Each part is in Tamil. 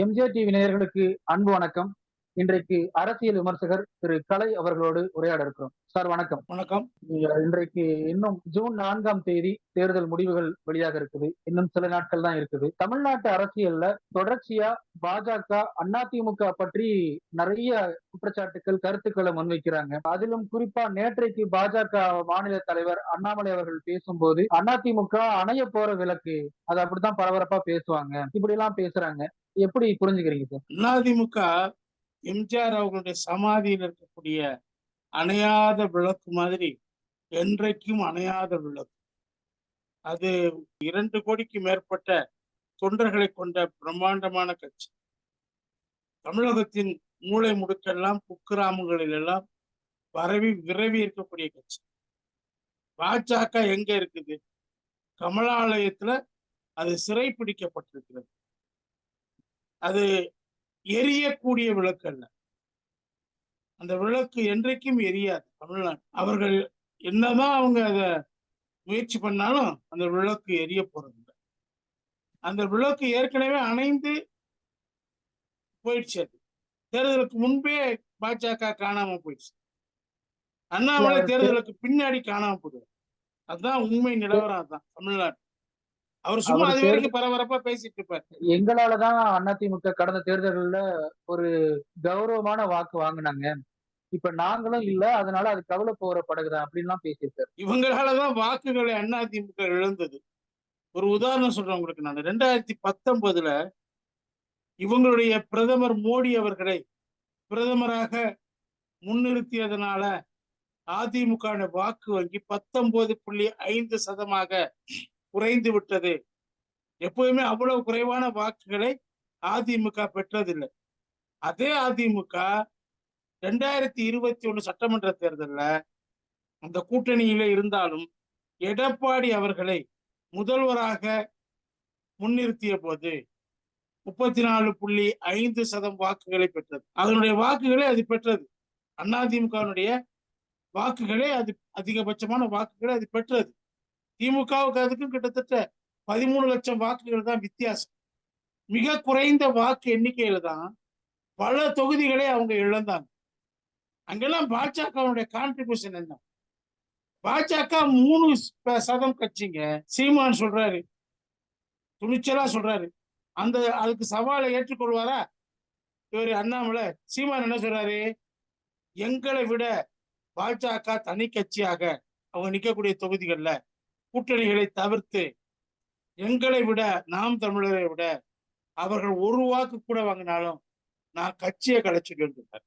எம்ஜிஆர் டிவி நேயர்களுக்கு அன்பு வணக்கம். இன்றைக்கு அரசியல் விமர்சகர் திரு கலை அவர்களோடு உரையாட இருக்கிறோம். சார் வணக்கம். வணக்கம். இன்றைக்கு இன்னும் ஜூன் நான்காம் தேதி தேர்தல் முடிவுகள் வெளியாக இருக்குது. இன்னும் சில நாட்கள் தான் இருக்குது. தமிழ்நாட்டு அரசியல்ல தொடர்ச்சியா பாஜக அதிமுக பற்றி நிறைய குற்றச்சாட்டுகள் கருத்துக்களை முன்வைக்கிறாங்க. அதிலும் குறிப்பா நேற்றைக்கு பாஜக மாநில தலைவர் அண்ணாமலை அவர்கள் பேசும்போது அதிமுக அணைய போற விளக்கு அது அப்படித்தான் பரபரப்பா பேசுவாங்க. இப்படி எல்லாம் பேசுறாங்க. எப்படி புரிஞ்சுக்கிறீங்க சார்? அதிமுக எம்ஜிஆர் அவர்களுடைய சமாதியில் இருக்கக்கூடிய அணையாத விளக்கு மாதிரி என்றைக்கும் அணையாத விளக்கு. அது இரண்டு கோடிக்கு மேற்பட்ட தொண்டர்களை கொண்ட பிரம்மாண்டமான கட்சி. தமிழகத்தின் மூளை முடுக்கெல்லாம் குக்கிராமங்களில் எல்லாம் பரவி விரவி இருக்கக்கூடிய கட்சி. பாஜக எங்க இருக்குது? கமலாலயத்துல அது சிறை பிடிக்கப்பட்டிருக்கிறது அது எரியக்கூடிய விளக்கு அல்ல. அந்த விளக்கு என்றைக்கும் எரியாது தமிழ்நாடு. அவர்கள் என்னதான் அவங்க அதை முயற்சி பண்ணாலும் அந்த விளக்கு எரிய போறதில்லை. அந்த விளக்கு ஏற்கனவே அணைந்து போயிடுச்சு அது. தேர்தலுக்கு முன்பே பாஜக காணாம போயிடுச்சு. அண்ணாமலை தேர்தலுக்கு பின்னாடி காணாம போடுவார் அதுதான் உண்மை நிலவரம் அதுதான் தமிழ்நாடு. அவர் சும்மா அது வரைக்கும் பரபரப்பா பேசிட்டு இருப்பார். எங்களாலதான் அதிமுக கடந்த தேர்தல்ல ஒரு கௌரவமான வாக்கு வாங்கினாங்க. இப்ப நாங்களும் இல்ல அதனால அது கவலை போற படகுதான் அப்படின்லாம் பேசியிருக்காரு. இவங்களாலதான் வாக்குகளை அதிமுக இழந்தது. ஒரு உதாரணம் சொல்றேன் உங்களுக்கு நான். ரெண்டாயிரத்தி பத்தொன்பதுல இவங்களுடைய பிரதமர் மோடி அவர்களை பிரதமராக முன்னிறுத்தியதனால அதிமுக வாக்கு வங்கி பத்தொன்பது புள்ளி ஐந்து சதமாக குறைந்து விட்டது. எப்பவுமே அவ்வளவு குறைவான வாக்குகளை அதிமுக பெற்றதில்லை. அதே அதிமுக ரெண்டாயிரத்தி இருபத்தி ஒண்ணு சட்டமன்ற தேர்தலில் அந்த கூட்டணியில இருந்தாலும் எடப்பாடி அவர்களை முதல்வராக முன்னிறுத்திய போது முப்பத்தி நாலு புள்ளி ஐந்து சதம் வாக்குகளை பெற்றது. அதனுடைய வாக்குகளை அது பெற்றது. அதிமுகவினுடைய வாக்குகளே அது அதிகபட்சமான வாக்குகளை அது பெற்றது. திமுகவுக்கு அதுக்கும் கிட்டத்தட்ட பதிமூணு லட்சம் வாக்குகள் தான் வித்தியாசம். மிக குறைந்த வாக்கு எண்ணிக்கையில தான் பல தொகுதிகளை அவங்க இழந்தாங்க. அங்கெல்லாம் பாஜகவுடைய கான்ட்ரிபியூஷன் என்ன? பாஜக மூணு சதம் கட்சிங்க சீமான் சொல்றாரு துணிச்சலா சொல்றாரு. அந்த அதுக்கு சவாலை ஏற்றுக்கொள்வாரா? இவர் அண்ணாமலை சீமான் என்ன சொல்றாரு? எங்களை விட பாஜக தனி கட்சியாக அவங்க நிற்கக்கூடிய தொகுதிகள்ல கூட்டணிகளை தவிர்த்து எங்களை விட நாம் தமிழரை விட அவர்கள் ஒரு வாக்கு கூட வாங்கினாலும் நான் கட்சியை கலைச்சிட்டு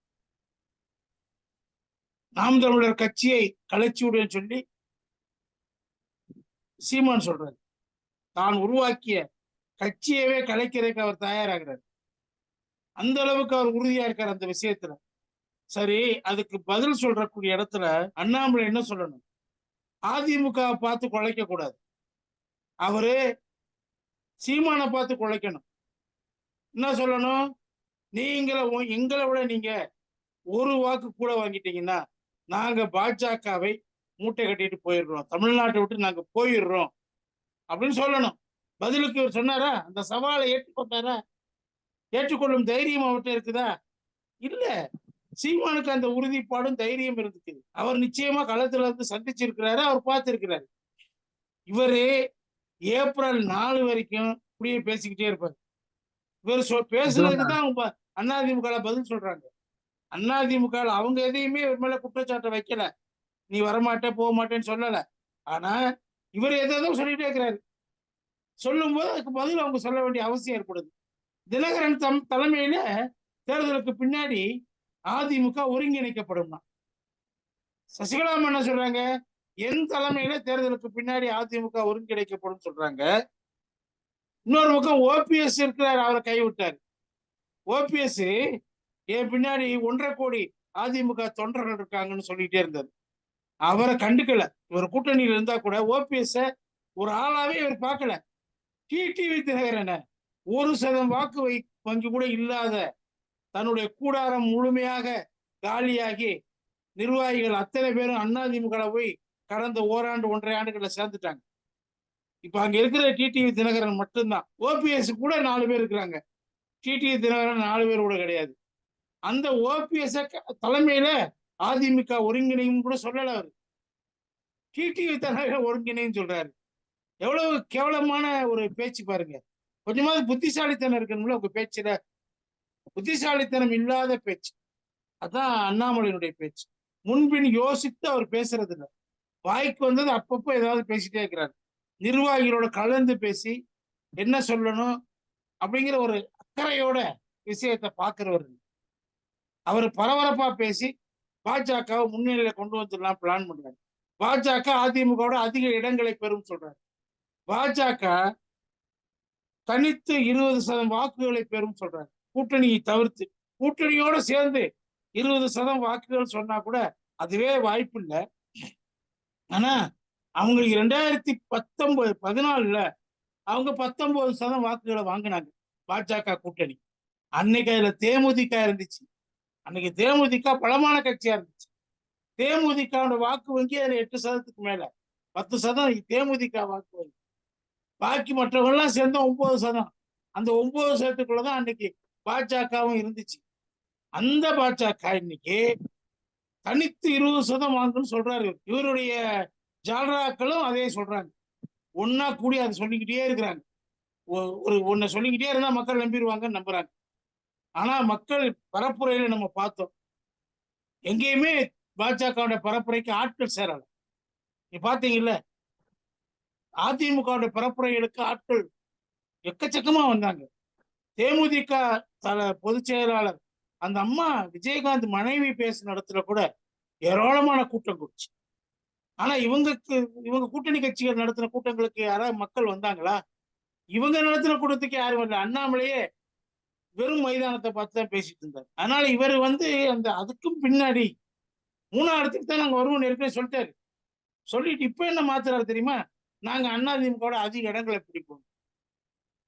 நாம் தமிழர் கட்சியை கலைச்சி விடுவேன்னு சொல்லி சீமான் சொல்றாரு. தான் உருவாக்கிய கட்சியவே கலைக்கிறதுக்கு அவர் தயாராகிறார். அந்த அளவுக்கு அவர் உறுதியா இருக்கார் அந்த விஷயத்துல. சரி அதுக்கு பதில் சொல்றக்கூடிய இடத்துல அண்ணாமலை என்ன சொல்லணும்? அதிமுக பார்த்து குழைக்க கூடாது. அவரு சீமானை பார்த்து குழைக்கணும். என்ன சொல்லணும்? நீங்கள எங்களை விட நீங்க ஒரு வாக்கு கூட வாங்கிட்டீங்கன்னா நாங்க பாஜகவை மூட்டை கட்டிட்டு போயிடுறோம். தமிழ்நாட்டை விட்டு நாங்க போயிடுறோம். அப்படின்னு சொல்லணும். பதிலுக்கு இவர் சொன்னாரா? அந்த சவாலை ஏற்றுக்கொண்டாரா? ஏற்றுக்கொள்ளும் தைரியம் அவர்கிட்ட இருக்குதா? இல்லை. சீமானுக்கு அந்த உறுதிப்பாடும் தைரியம் இருந்துச்சு அவர் நிச்சயமா களத்துல இருந்து சந்திச்சிருக்கிறாரு அவர் பார்த்திருக்கிறாரு. இவரு ஏப்ரல் நாலு வரைக்கும் இப்படியே பேசிக்கிட்டே இருப்பாரு. இவர் சொ பேசுறதுக்கு தான் அதிமுக பதில் சொல்றாங்க. அதிமுக அவங்க எதையுமே இவர் மேல குற்றச்சாட்டை வைக்கல. நீ வரமாட்ட போக மாட்டேன்னு சொல்லல. ஆனா இவர் எதோ சொல்லிட்டே இருக்கிறாரு. சொல்லும் போது அதுக்கு பதில் அவங்க சொல்ல வேண்டிய அவசியம் ஏற்படுது. தினகரன் தம் தலைமையில தேர்தலுக்கு பின்னாடி அதிமுக ஒருங்கிணைக்கப்படும்னா. சசிகலா என்ன சொல்றாங்க? என் தலைமையில தேர்தலுக்கு பின்னாடி அதிமுக ஒருங்கிணைக்கப்படும் சொல்றாங்க. இன்னொரு பக்கம் ஓபிஎஸ் இருக்கிறார் அவரை கைவிட்டார். ஓபிஎஸ் என் பின்னாடி ஒன்றரை கோடி அதிமுக தொண்டர்கள் இருக்காங்கன்னு சொல்லிட்டே இருந்தார். அவரை கண்டுக்கல. இவர் கூட்டணியில் இருந்தா கூட ஓபிஎஸ் ஒரு ஆளாவே இவர் பார்க்கல. டிடிவி தினகரன ஒரு சதம் வாக்கு வை வங்கி கூட இல்லாத தன்னுடைய கூடாரம் முழுமையாக காலியாகி நிர்வாகிகள் அத்தனை பேரும் அதிமுக போய் கடந்த ஓராண்டு ஒன்றரை ஆண்டுகளை சேர்ந்துட்டாங்க. இப்ப அங்க இருக்கிற டிடிவி தினகரன் மட்டும்தான். ஓபிஎஸ் கூட நாலு பேர் இருக்கிறாங்க. டிடிவி தினகரன் நாலு பேர் கூட கிடையாது. அந்த ஓபிஎஸ் தலைமையில அதிமுக ஒருங்கிணையும் கூட சொல்லல அவரு. டிடிவி தினகரன் ஒருங்கிணைன்னு சொல்றாரு. எவ்வளவு கேவலமான ஒரு பேச்சு பாருங்க. கொஞ்சமாவது புத்திசாலித்தனம் இருக்கணும்ல உங்க பேச்சுல. புத்திசாலித்தனம் இல்லாத பேச்சு. அதான் அண்ணாமலையினுடைய பேச்சு. முன்பின் யோசித்து அவர் பேசுறது இல்ல வாய்க்கு வந்தது அப்பப்போ ஏதாவது பேசிட்டே இருக்கிறார். நிர்வாகிகளோட கலந்து பேசி என்ன சொல்லணும் அப்படிங்கிற ஒரு அக்கறையோட விஷயத்தை பார்க்கிறவர் அவர் பரபரப்பா பேசி பாஜகவை முன்னிலையில கொண்டு வந்துடலாம் பிளான் பண்றாரு. பாஜக அதிமுகவோட அதிக இடங்களை பெறும் சொல்றாரு. பாஜக தனித்து இருபது சதம் வாக்குகளை பெறும் சொல்றாரு. கூட்டணியை தவிர்த்து கூட்டணியோட சேர்ந்து இருபது சதம் வாக்குகள் சொன்னா கூட அதுவே வாய்ப்பு இல்லை. ஆனா அவங்களுக்கு ரெண்டாயிரத்தி பத்தொன்பது பதினாலுல அவங்க பத்தொன்பது சதம் வாக்குகளை வாங்கினாங்க பாஜக கூட்டணி. அன்னைக்கு அதுல தேமுதிக இருந்துச்சு. அன்னைக்கு தேமுதிக பலமான கட்சியா இருந்துச்சு. தேமுதிகவோட வாக்கு வங்கி அதுல எட்டு சதத்துக்கு மேல. பத்து சதம் தேமுதிக வாக்கு வங்கி. பாக்கி மற்றவங்கெல்லாம் சேர்ந்து ஒன்பது சதம். அந்த ஒன்பது சதத்துக்குள்ளதான் அன்னைக்கு பாஜகவும் இருந்துச்சு. அந்த பாஜக இன்னைக்கு தனித்து இருபது சதம் வாங்குன்னு சொல்றாரு. இவருடைய ஜாலராக்களும் அதே சொல்றாங்க. ஒன்னா கூடி அதை சொல்லிக்கிட்டே இருக்கிறாங்க. ஒ- ஒரு ஒன்ன சொல்லிக்கிட்டே இருந்தா மக்கள் நம்பிடுவாங்கன்னு நம்புறாங்க. ஆனா மக்கள் பரப்புரையில நம்ம பார்த்தோம். எங்கேயுமே பாஜகவுடைய பரப்புரைக்கு ஆட்கள் சேரல. நீ பாத்தீங்கல்ல அதிமுகவுடைய பரப்புரைகளுக்கு ஆட்கள் எக்கச்சக்கமா வந்தாங்க. தேமுதிக தல பொதுச் செயலாளர் அந்த அம்மா விஜயகாந்த் மனைவி பேசின இடத்துல கூட ஏராளமான கூட்டம் கூடுச்சு. ஆனா இவங்களுக்கு இவங்க கூட்டணி கட்சிகள் நடத்தின கூட்டங்களுக்கு யாராவது மக்கள் வந்தாங்களா? இவங்க நடத்தின கூட்டத்துக்கு யாரும் வரல. அண்ணாமலையே வெறும் மைதானத்தை பார்த்து தான் பேசிட்டு இருந்தார். அதனால இவர் வந்து அந்த அதுக்கும் பின்னாடி மூணாயிரத்துக்கு தான் நாங்க வருவோம் ஏற்கனவே சொல்லிட்டாரு. சொல்லிட்டு இப்ப என்ன மாத்துறாரு தெரியுமா? நாங்க அதிமுகவோட அதிக இடங்களை பிடிப்போம்.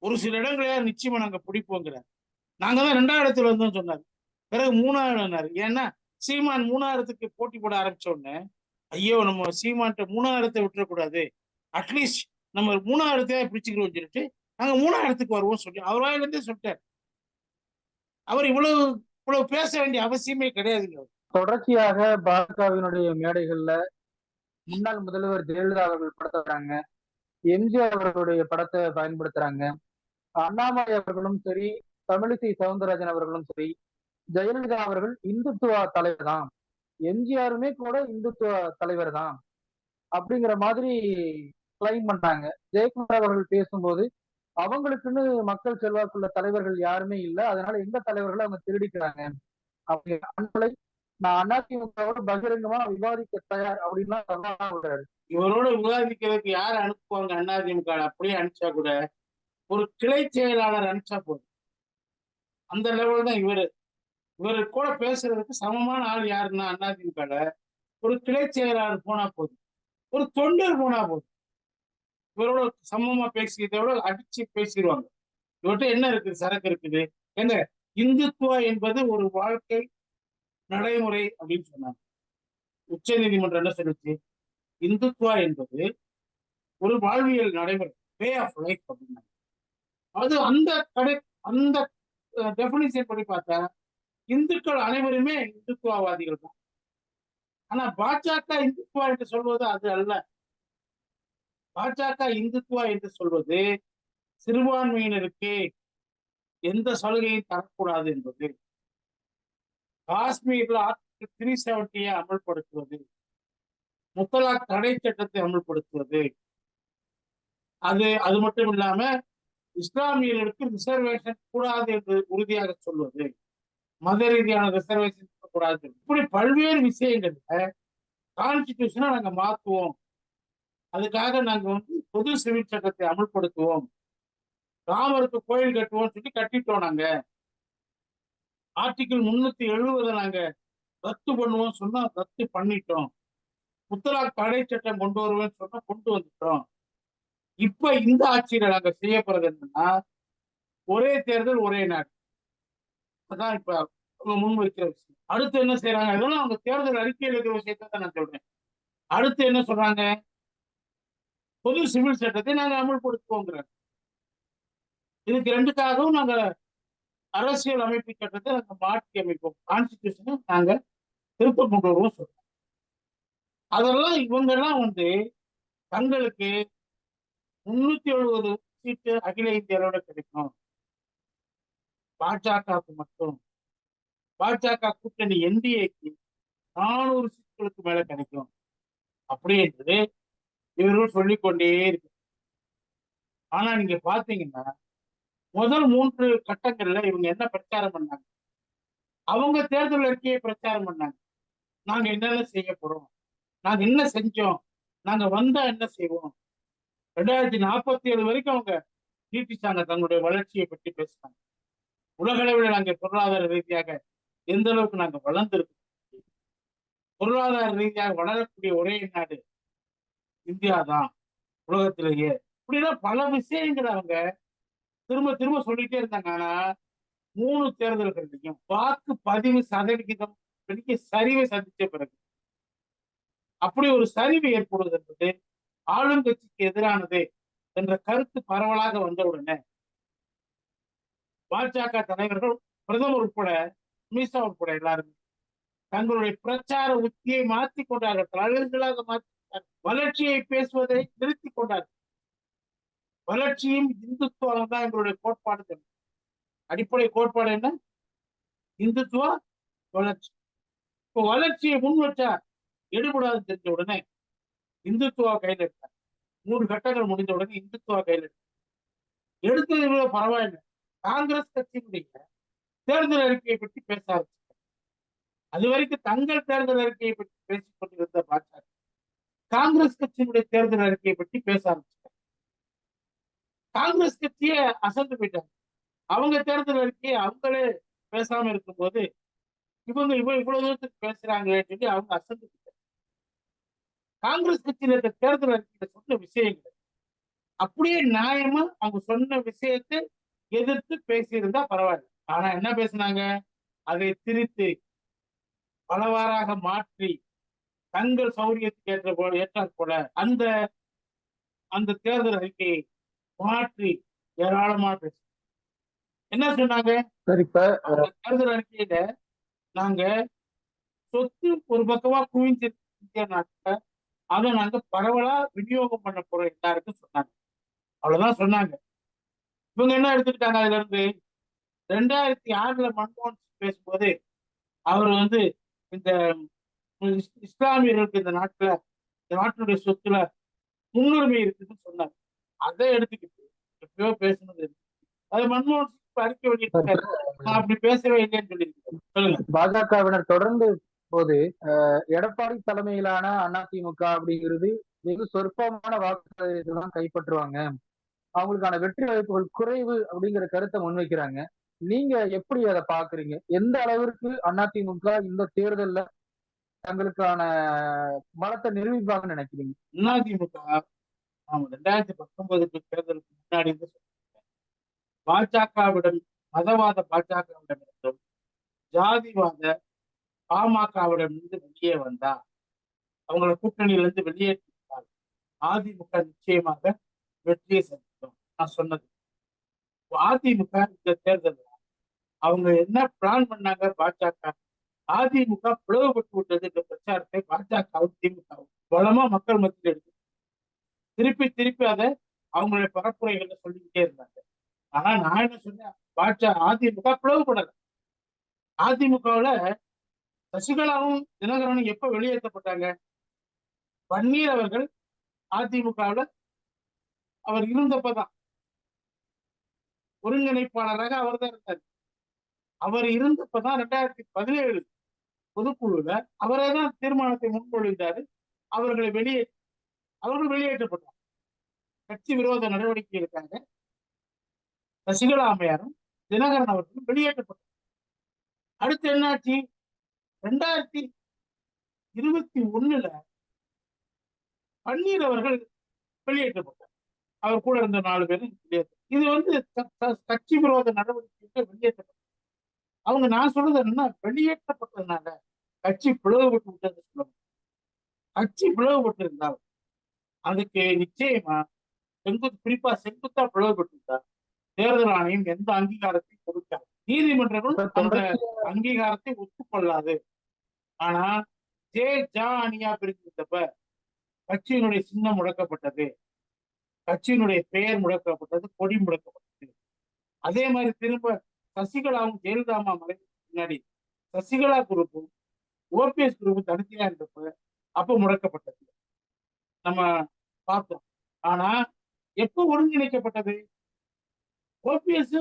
ஒரு சில இடங்களை நிச்சயமா நாங்க பிடிப்போங்கிறார். நாங்க தான் ரெண்டாவது இடத்துல இருந்தோம் சொன்னாரு. பிறகு மூணாவது ஏன்னா சீமான் மூணாயிரத்துக்கு போட்டி போட ஆரம்பிச்ச உடனே ஐயோ நம்ம சீமான்ட்ட மூணாயிரத்தை விட்டுறக்கூடாது. அட்லீஸ்ட் நம்ம மூணாயிரத்தையா பிடிச்சுக்கிறோம் சொல்லிட்டு நாங்க மூணாயிரத்துக்கு வருவோம் சொல்லி அவர் வாயிலிருந்தே சொல்லிட்டார். அவர் இவ்வளவு இவ்வளவு பேச வேண்டிய அவசியமே கிடையாதுங்க. தொடர்ச்சியாக பாஜகவினுடைய மேடைகள்ல முன்னாள் முதல்வர் ஜெயலலிதா அவர்கள் படத்தை வராங்க. எம்ஜிஆர் அவர்களுடைய படத்தை பயன்படுத்துறாங்க. அண்ணாமலை அவர்களும் சரி தமிழிசை சவுந்தரராஜன் அவர்களும் சரி ஜெயலலிதா அவர்கள் இந்துத்துவ தலைவர் தான் எம்ஜிஆருமே கூட இந்துத்துவ தலைவர் தான் அப்படிங்கிற மாதிரி கிளைம் பண்ணாங்க. ஜெயக்குமார் அவர்கள் பேசும்போது அவங்களுக்குன்னு மக்கள் செல்வாக்குள்ள தலைவர்கள் யாருமே இல்லை அதனால எந்த தலைவர்களை அவங்க திருடிக்கிறாங்க? அப்படிங்கிற அன்பளை நான் அதிமுகவோட பகிரங்கமா விவாதிக்க தயார் அப்படின்னு சவாலா இவரோட விவாதிக்கிறதுக்கு யார் அனுப்புவாங்க அதிமுக அப்படியே அனுப்பிச்சா கூட ஒரு கிளை செயலாளர் அனுப்பிச்சா போதும். அந்த லெவல் தான் இவரு. இவரு கூட பேசுறதுக்கு சமமான ஆள் யாருன்னா அதிமுக ஒரு கிளை செயலாளர் போனா போதும். ஒரு தொண்டர் போனா போதும். இவரோட சமமா பேசிக்கிறதோட அடிச்சு பேசிடுவாங்க. இவர்கிட்ட என்ன இருக்குது? சரக்கு இருக்குது. ஏங்க இந்துத்துவா என்பது ஒரு வாழ்க்கை நடைமுறை அப்படின்னு சொன்னாங்க. உச்ச நீதிமன்றம் என்ன சொல்லுச்சு? இந்துத்துவா என்பது ஒரு வாழ்வியல் நடைமுறை வே ஆஃப் லைஃப் அப்படின்னா அது அந்த கடை அந்த டெபினிஷன் படி பார்த்தா இந்துக்கள் அனைவருமே இந்துத்துவவாதிகள் தான். ஆனா பாஜக இந்துத்துவா என்று சொல்வது அது அல்ல. பாஜக இந்துத்துவா என்று சொல்வது சிறுபான்மையினருக்கு எந்த சலுகையும் தரக்கூடாது என்பது. காஷ்மீர்ல ஆர்டிகல் த்ரீ செவன்டியை அமல்படுத்துவது முத்தலாக் தடை சட்டத்தை அமல்படுத்துவது. அது அது மட்டும் இல்லாம இஸ்லாமியர்களுக்கு ரிசர்வேஷன் கூடாது என்று உறுதியாக சொல்வது. மத ரீதியான ரிசர்வேஷன் கூடாது இப்படி பல்வேறு விஷயங்கள்ல கான்ஸ்டிடியூஷனை நாங்க மாத்துவோம். அதுக்காக நாங்க வந்து பொது சிவில் சட்டத்தை அமல்படுத்துவோம். ராமருக்கு கோயில் கட்டுவோம் சொல்லி கட்டிட்டோம் நாங்க. ஆர்டிகிள் முன்னூத்தி எழுபதை நாங்க ரத்து பண்ணுவோம் சொன்னா ரத்து பண்ணிட்டோம். முத்தலாக் தடை சட்டம் கொண்டு வருவேன்னு சொன்னா கொண்டு வந்துட்டோம். இப்ப இந்த ஆட்சியில நாங்க செய்ய போறது என்னன்னா ஒரே தேர்தல் ஒரே நாடு. அதான் இப்ப முன்வைக்கிற விஷயம். அடுத்து என்ன செய்யறாங்க இதெல்லாம் அவங்க தேர்தல் அறிக்கையில் இருக்கிற விஷயத்த நான் சொல்றேன். அடுத்து என்ன சொல்றாங்க? பொது சிவில் சட்டத்தை நாங்க அமல்படுத்துவோங்கிறாங்க. இதுக்கு ரெண்டுக்காகவும் நாங்க அரசியல் அமைப்பு சட்டத்தை நாங்க மாற்றி அமைப்போம். கான்ஸ்டிடியூஷனை நாங்க திருப்ப கொண்டு வருவோம் சொல்றோம். அதெல்லாம் இவங்க எல்லாம் வந்து தங்களுக்கு முன்னூத்தி எழுபது சீட்டு அகில இந்திய அளவில் கிடைக்கும். பாஜகவுக்கு மட்டும். பாஜக கூட்டணி என்டிஏக்கு நானூறு சீட்டுகளுக்கு மேல கிடைக்கும். அப்படி என்று இவர்கள் சொல்லிக்கொண்டே இருக்கு. ஆனா நீங்க பாத்தீங்கன்னா முதல் மூன்று கட்டங்கள்ல இவங்க என்ன பிரச்சாரம் பண்ணாங்க? அவங்க தேர்தல் அறிக்கையை பிரச்சாரம் பண்ணாங்க. நாங்க என்னென்ன செய்ய போறோம்? நாங்க என்ன செஞ்சோம்? நாங்க வந்தா என்ன செய்வோம்? ரெண்டாயிரத்தி நாற்பத்தி ஏழு வரைக்கும் அவங்க நீட்டிச்சாங்க தங்களுடைய வளர்ச்சியை பற்றி பேசினாங்க. உலக அளவில் நாங்க பொருளாதார ரீதியாக எந்த அளவுக்கு நாங்க வளர்ந்திருக்கோம்? பொருளாதார ரீதியாக வளரக்கூடிய ஒரே நாடு இந்தியா தான் உலகத்திலேயே. இப்படின்னா பல விஷயங்களை அவங்க திரும்ப திரும்ப சொல்லிட்டே இருந்தாங்க. ஆனா மூணு தேர்தல்கள்லையும் வாக்கு பதிவு சதவிகிதம் பெரிய சரிவை சந்திச்ச பிறகு அப்படி ஒரு சரிவு ஏற்படுவது என்பது ஆளுங்கட்சிக்கு எதிரானது என்ற கருத்து பரவலாக வந்தவுடனே பாஜக தலைவர்கள் பிரதமர் உட்பட அமித்ஷா உட்பட எல்லாருமே தங்களுடைய பிரச்சார உத்தியை மாற்றி கொண்டார்கள். தலைவர்களாக மாற்றி வளர்ச்சியை பேசுவதை நிறுத்திக் கொண்டார்கள். வளர்ச்சியும் இந்துத்துவம் தான் எங்களுடைய கோட்பாடு அடிப்படை கோட்பாடு என்ன? இந்துத்துவ வளர்ச்சி. இப்போ வளர்ச்சியை முன் வச்சா எடுபடாது தெரிஞ்ச உடனே இந்துத்துவா கையில் எடுத்தாங்க மூணு கட்டங்கள் முடிஞ்ச உடனே இந்துத்துவா கையில் எடுத்தாங்க எடுத்தது இவ்வளவு பரவாயில்லை. காங்கிரஸ் கட்சியினுடைய தேர்தல் அறிக்கையை பற்றி பேச ஆரம்பிச்சாங்க அது வரைக்கும் தங்கள் தேர்தல் அறிக்கையை பற்றி பேசிக் கொண்டிருந்த பாஜக காங்கிரஸ் கட்சியினுடைய தேர்தல் அறிக்கையை பற்றி பேச ஆரம்பிச்சாங்க காங்கிரஸ் கட்சியை அசந்து போயிட்டாங்க. அவங்க தேர்தல் அறிக்கையை அவங்களே பேசாம இருக்கும்போது இவங்க இவ இவ்வளவு தூரத்துக்கு பேசுறாங்களே சொல்லி அவங்க அசந்து போயிட்டாங்க. காங்கிரஸ் கட்சியில இருக்க தேர்தல் அறிக்கையில சொன்ன விஷயங்கள். அப்படியே நியாயமா அவங்க சொன்ன விஷயத்தை எதிர்த்து பேசியிருந்தா பரவாயில்ல. ஆனா என்ன பேசுனாங்க? அதை திரித்து பலவாறாக மாற்றி தங்கள் சௌரியத்துக்கு ஏற்ற போல ஏற்றாற் போல அந்த அந்த தேர்தல் அறிக்கையை மாற்றி ஏராளமா பேசு. என்ன சொன்னாங்க? தேர்தல் அறிக்கையில நாங்க சொத்து ஒரு பக்கமா குவிஞ்சு இந்திய நாட்டுல அதை நாங்க பரவலா விநியோகம் பண்ண போறோம் எல்லாருக்கும் சொன்னாங்க. அவ்வளவுதான் சொன்னாங்க. இவங்க என்ன எடுத்துக்கிட்டாங்க அதுல இருந்து ரெண்டாயிரத்தி ஆறுல மன்மோகன் சிங் பேசும்போது அவர் வந்து இந்த இஸ்- இஸ்லாமியர்களுக்கு இந்த நாட்டுல இந்த நாட்டினுடைய சொத்துல முன்னுரிமை இருக்குன்னு சொன்னார் அதை எடுத்துக்கிட்டு எப்பயோ பேசுனது அது மன்மோகன் சிங் அறிக்கை வெளியிட்டாரு நான் அப்படி பேசவே இல்லைன்னு சொல்லியிருக்கேன். சொல்லுங்க. பாஜகவினர் தொடர்ந்து போது எடப்பாடி தலைமையிலான அதிமுக அப்படிங்கிறது வெகு சொற்பமான வாக்குதான் தான் கைப்பற்றுவாங்க. அவங்களுக்கான வெற்றி வாய்ப்புகள் குறைவு அப்படிங்கிற கருத்தை முன்வைக்கிறாங்க. நீங்க எப்படி அதை பாக்குறீங்க எந்த அளவிற்கு அதிமுக இந்த தேர்தல்ல தங்களுக்கான பலத்தை நிரூபிப்பாங்கன்னு நினைக்கிறீங்க? அதிமுக நாம ரெண்டாயிரத்தி பத்தொன்பதுக்கு தேர்தலுக்கு முன்னாடி பாஜகவிடம் மதவாத பாஜகவிடம் இருந்தும். ஜாதிவாத பாமகவிடம் இருந்து வெளியே வந்தா அவங்கள கூட்டணியில இருந்து அதிமுக நிச்சயமாக வெற்றியை சந்திக்கும். நான் சொன்னது. அதிமுக இந்த தேர்தல் அவங்க என்ன பிளான் பண்ணாங்க பாஜக? அதிமுக பிளவுபட்டு விட்டது என்ற பிரச்சாரத்தை பாஜகவும் திமுகவும் பலமா மக்கள் மத்தியில் எடுத்து திருப்பி திருப்பி அதை அவங்களுடைய பரப்புரைகள்ல சொல்லிக்கிட்டே இருந்தாங்க. ஆனா நான் என்ன சொன்னேன்? பாஜக அதிமுக பிளவுபடல அதிமுகவுல சசிகலாவும் தினகரனும் எப்ப வெளியேற்றப்பட்டாங்க? பன்னீர் அவர்கள் அதிமுகவுல அவர் இருந்தப்பதான். ஒருங்கிணைப்பாளராக அவர் தான் இருந்தார். அவர் இருந்தப்பதான் ரெண்டாயிரத்தி பதினேழு பொதுக்குழுல அவரே தான் தீர்மானத்தை முன்மொழிந்தாரு. அவர்களை வெளியே அவர்கள் வெளியேற்றப்பட்டார் கட்சி விரோத நடவடிக்கை சசிகலா அம்மையாரும் தினகரன் அவர்களும் வெளியேற்றப்பட்டார் அடுத்து என்னாச்சு? ரெண்டாயிரத்தி இருபத்தி ஒண்ணுல பன்னீர் அவர்கள் வெளியேற்றப்பட்டார். அவர் கூட இருந்த நாலு பேரும் இது வந்து கட்சி விரோத நடவடிக்கைக்கு வெளியேற்றப்பட்டார். அவங்க நான் சொல்றது என்ன வெளியேற்றப்பட்டதுனால கட்சி பிளவுபட்டு விட்டது சொல்ல கட்சி பிளவுபட்டு இருந்தால் அதுக்கு நிச்சயமா செங்குத்து குறிப்பா செங்குத்தா பிளவுபட்டு இருந்தால் தேர்தல் ஆணையம் எந்த அங்கீகாரத்தையும் கொடுக்காது. நீதிமன்றங்கள் அந்த அங்கீகாரத்தை ஒத்துக்கொள்ளாது. ஆனா ஜே ஜா அணியா பிரிக்கப்பட்டப்ப கட்சியினுடைய சின்னம் முடக்கப்பட்டது. கட்சியினுடைய பெயர் முடக்கப்பட்டது கொடி முடக்கப்பட்டது. அதே மாதிரி திரும்ப சசிகலாவும் ஜெயலலிதாமா மறைவுக்கு முன்னாடி சசிகலா குரூப்பும் ஓபிஎஸ் குரூப்பும் தனித்தனியா இருந்தப்ப அப்ப முடக்கப்பட்டது. நம்ம பார்த்தோம். ஆனா எப்ப ஒருங்கிணைக்கப்பட்டது? ஓபிஎஸ்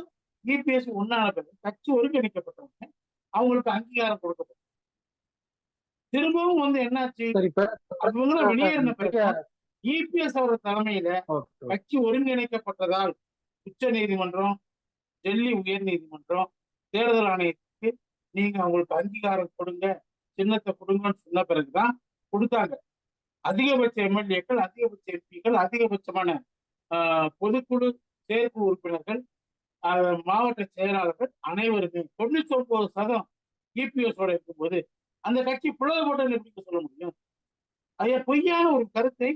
இபிஎஸ் ஒன்னான பிறகு கட்சி ஒருங்கிணைக்கப்பட்டவங்க அவங்களுக்கு அங்கீகாரம் கொடுக்கப்பட்டது திரும்பவும் வந்து என்னாச்சு? வெளியேறின பிறகு இபிஎஸ் அவர் தலைமையில. கட்சி ஒருங்கிணைக்கப்பட்டதால் உச்ச நீதிமன்றம் டெல்லி உயர் நீதிமன்றம் தேர்தல் ஆணையத்துக்கு நீங்க அவங்களுக்கு அங்கீகாரம் கொடுங்க சின்னத்தை கொடுங்கன்னு சொன்ன பிறகுதான் கொடுத்தாங்க. அதிகபட்ச எம்எல்ஏக்கள் அதிகபட்ச எம்பிக்கள் அதிகபட்சமான பொதுக்குழு தேர்வு உறுப்பினர்கள் மாவட்ட செயலாளர்கள் அனைவருமே தொண்ணூத்தி ஒன்பது சதம் இபிஎஸோட இருக்கும்போது அந்த கட்சி பிளவுபட்டது எப்படி சொல்ல முடியும்? அதே பொய்யான ஒரு கருத்தை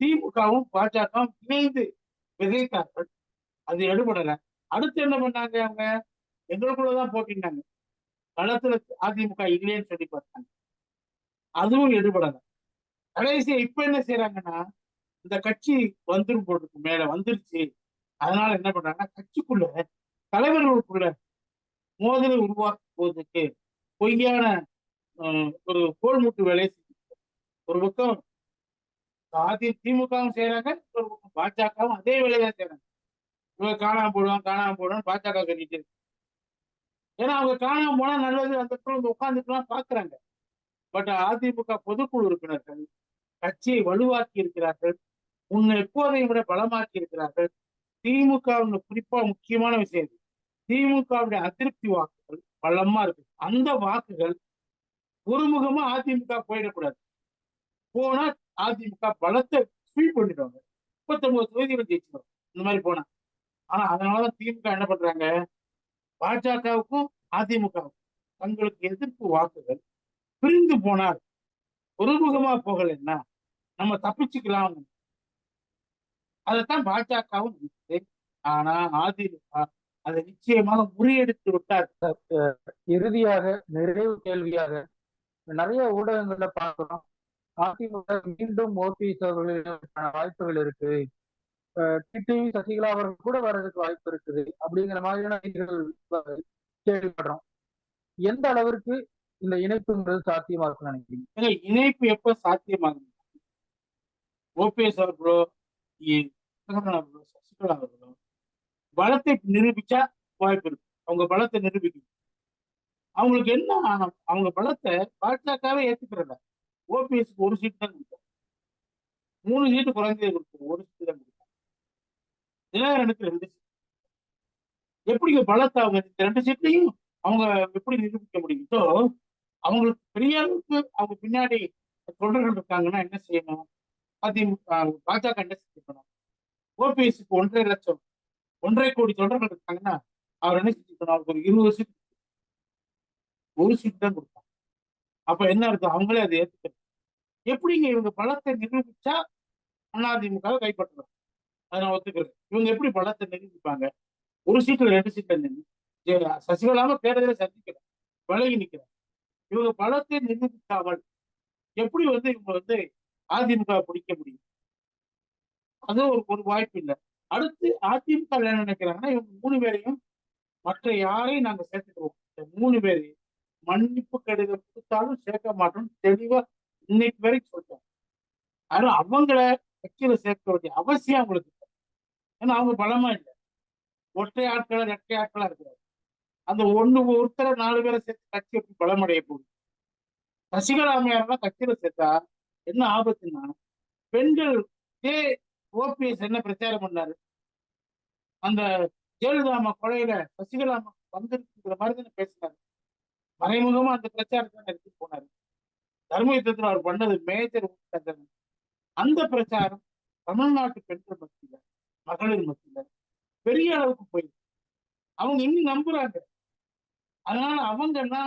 திமுகவும் பாஜகவும் இணைந்து விதைத்தார்கள். அது எடுபடல. அடுத்து என்ன பண்ணாங்க அவங்க? எங்களுக்குள்ளதான் போட்டிருந்தாங்க. களத்துல அதிமுக இல்லைன்னு சொல்லி பார்த்தாங்க. அதுவும் எடுபடல. கடைசியா இப்ப என்ன செய்யறாங்கன்னா இந்த கட்சி வந்துடும் போட்டுருக்கு மேல வந்துருச்சு. அதனால என்ன பண்றாங்கன்னா கட்சிக்குள்ள தலைவர்களுக்குள்ள மோதலை உருவாக்கும் போதுக்கு பொய்யான அஹ், ஒரு கோல்முட்டு வேலையை செஞ்சு ஒரு பக்கம் அதி திமுகவும் செய்யறாங்க ஒரு பக்கம் பாஜகவும் அதே வேலையை தான் செய்யறாங்க இவங்க காணாம போடுவான் காணாம போடுவான் பாஜக சொல்லிட்டு ஏன்னா அவங்க காணாம போனா நல்லது அந்த இடத்துல வந்து உட்காந்துக்கலாம் பாக்குறாங்க. பட் அதிமுக பொதுக்குழு உறுப்பினர்கள் கட்சியை வலுவாக்கி இருக்கிறார்கள் உன்னை எப்போதையும் விட பலமாக்கி இருக்கிறார்கள் திமுக குறிப்பா முக்கியமான விஷயம் இது. திமுகவுடைய அதிருப்தி வாக்குகள் பலமா இருக்கு. அந்த வாக்குகள் ஒருமுகமா அதிமுக போயிடக்கூடாது. போனா அதிமுக பலத்தை ஸ்வீப் பண்ணிடுவாங்க. முப்பத்தொன்பது தொகுதிகள் ஜெயிச்சிடும். இந்த மாதிரி போனா. ஆனா அதனாலதான் திமுக என்ன பண்றாங்க? பாஜகவுக்கும் அதிமுகவுக்கும் தங்களுக்கு எதிர்ப்பு வாக்குகள் பிரிந்து போனால் ஒருமுகமா போகலைன்னா நம்ம தப்பிச்சுக்கலாம் அதைத்தான் பாஜகவும் நினைக்குது. ஆனா அதிமுக அதை நிச்சயமாக முறியடித்து விட்டார். இறுதியாக நிறைவு கேள்வியாக நிறைய ஊடகங்கள்ல பார்க்கிறோம். அதிமுக மீண்டும் ஓபிஎஸ் அவர்களுக்கான வாய்ப்புகள் இருக்கு. டிடிவி சசிகலா அவர்கள் கூட வர்றதுக்கு வாய்ப்பு இருக்குது அப்படிங்கிற மாதிரியான கேள்விப்படுறோம். எந்த அளவிற்கு இந்த இணைப்புங்கிறது சாத்தியமா இருக்கும்னு நினைக்கிறீங்க? இணைப்பு எப்ப சாத்தியமாகும்? ஓபிஎஸ் அவர்களோ சசிகலா பலத்தை நிரூபிச்சா வாய்ப்பு இருக்கு. அவங்க பலத்தை நிரூபிக்கணும். அவங்களுக்கு என்ன ஆனம் அவங்க பலத்தை பாஜகவே ஏத்துக்கிறத ஓபிஎஸ்க்கு ஒரு சீட் தான் கொடுத்தாங்க மூணு சீட்டு குறைஞ்சது கொடுத்தாங்க ஒரு சீட்டு தான் கொடுத்தாங்க தினகரனுக்கு ரெண்டு சீட் எப்படி பலத்தை அவங்க இந்த ரெண்டு சீட்லையும் அவங்க எப்படி நிரூபிக்க முடியுதோ அவங்களுக்கு பெரிய அளவுக்கு அவங்க பின்னாடி தொண்டர்கள் இருக்காங்கன்னா என்ன செய்யணும்? அதிமுக பாஜக என்ன செய்யணும்? ஓபிஎஸ்க்கு ஒன்றரை லட்சம் ஒன்றரை கோடி தொண்டர்கள் இருக்காங்கன்னா அவர் என்ன செஞ்சுக்கணும் அவருக்கு ஒரு இருபது சீட் ஒரு சீட் தான் கொடுப்பாங்க அப்ப என்ன அர்த்தம்? அவங்களே அதை ஏத்துக்கணும். எப்படிங்க இவங்க பலத்தை நிரூபிச்சா அதிமுக கைப்பற்றுறாங்க அதை நான் ஒத்துக்கிறேன். இவங்க எப்படி பலத்தை நிரூபிப்பாங்க? ஒரு சீட்ல ரெண்டு சீட்ல நின்று சசிகலாம தேர்தலை சந்திக்கல. விலகி நிக்கிறார். இவங்க பலத்தை நிரூபிக்காமல் எப்படி வந்து இவங்க வந்து அதிமுக பிடிக்க முடியும்? அது ஒரு ஒரு வாய்ப்பு இல்லை. அடுத்து அதிமுக என்ன நினைக்கிறாங்கன்னா இவங்க மூணு பேரையும் மற்ற யாரையும் நாங்க சேர்த்துக்கிறோம் இந்த மூணு பேரையும் மன்னிப்பு கடிதம் கொடுத்தாலும் சேர்க்க மாட்டோம் தெளிவா இன்னைக்கு வரைக்கும் சொல்லிட்டாங்க. அதனால அவங்கள கட்சியில சேர்க்க வேண்டிய அவசியம் அவங்களுக்கு இல்லை. ஏன்னா அவங்க பலமா இல்லை. ஒற்றை ஆட்களா ரெட்டை ஆட்களா இருக்கிறாங்க. அந்த ஒண்ணு ஒருத்தரை நாலு பேரை சேர்த்து கட்சி எப்படி பலமடைய போகுது? சசிகலா அம்மையாரெல்லாம் கட்சியில சேர்த்தா என்ன ஆபத்துன்னா பெண்கள் ஓபிஎஸ் என்ன பிரச்சாரம் பண்ணாரு? அந்த ஜெயலலிதா கொலையில சசிகலா வந்திருக்குங்கிற மாதிரி தானே பேசினாரு. மறைமுகமா அந்த பிரச்சாரத்தை தான் எடுத்துட்டு போனாரு. தர்ம யுத்தத்தில் அவர் பண்ணது மேஜர் அந்த பிரச்சாரம் தமிழ்நாட்டு பெண்கள் மத்தியில மகளிர் மத்தியில பெரிய அளவுக்கு போயிருக்கு. அவங்க இன்னும் நம்புறாங்க. அதனால அவங்கன்னா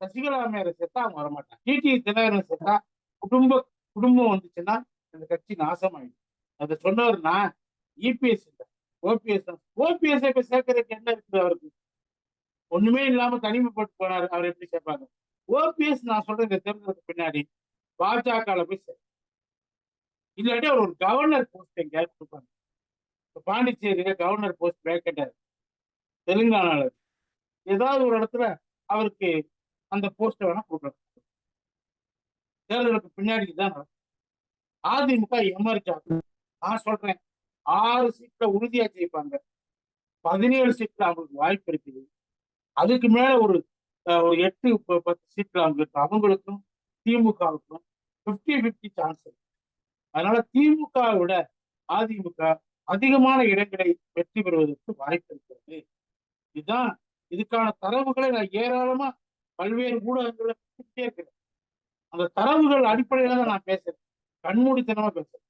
சசிகலா மேல செத்தா அவங்க வரமாட்டாங்க. டிடி தினகரன் செத்தா குடும்ப குடும்பம் வந்துச்சுன்னா அந்த கட்சி நாசமாயிடும். அதை சொன்னவர்னா இபிஎஸ் இல்லை ஓபிஎஸ் ஓபிஎஸ் இப்ப சேர்க்கறதுக்கு என்ன இருக்குது அவருக்கு? ஒண்ணுமே இல்லாம தனிமைப்பட்டு போனாரு அவர் எப்படி சேர்ப்பாங்க ஓபிஎஸ் நான் சொல்றேன் இந்த தேர்தலுக்கு பின்னாடி பாஜக போய் சேர். இல்லாட்டி அவர் ஒரு கவர்னர் போஸ்ட் எங்கேயாவது கொடுப்பாங்க இப்போ பாண்டிச்சேரியில கவர்னர் போஸ்ட் வேக்கண்டா இருக்கு. தெலுங்கானால ஏதாவது ஒரு இடத்துல அவருக்கு அந்த போஸ்ட் வேணா கொடுக்கலாம். தேர்தலுக்கு பின்னாடி தான் அதிமுக எம்ஆர்ஜி நான் சொல்றேன். ஆறு சீட்ல உறுதியா ஜெயிப்பாங்க. பதினேழு சீட்ல அவங்களுக்கு வாய்ப்பு இருக்குது அதுக்கு மேல ஒரு அஹ், ஒரு எட்டு பத்து சீட்ல அவங்களுக்கு அவங்களுக்கும் திமுகவுக்கும் 50 50 சான்ஸ் இருக்கு. அதனால திமுக விட அதிமுக அதிகமான இடங்களை வெற்றி பெறுவதற்கு வாய்ப்பு இருக்கிறது. இதுதான் இதுக்கான தரவுகளை நான் ஏராளமா பல்வேறு ஊடகங்கள்ல கொடுத்துட்டே இருக்கிறேன். அந்த தரவுகள் அடிப்படையில தான் நான் பேசுறேன். கண்மூடித்தனமா பேசுறேன்.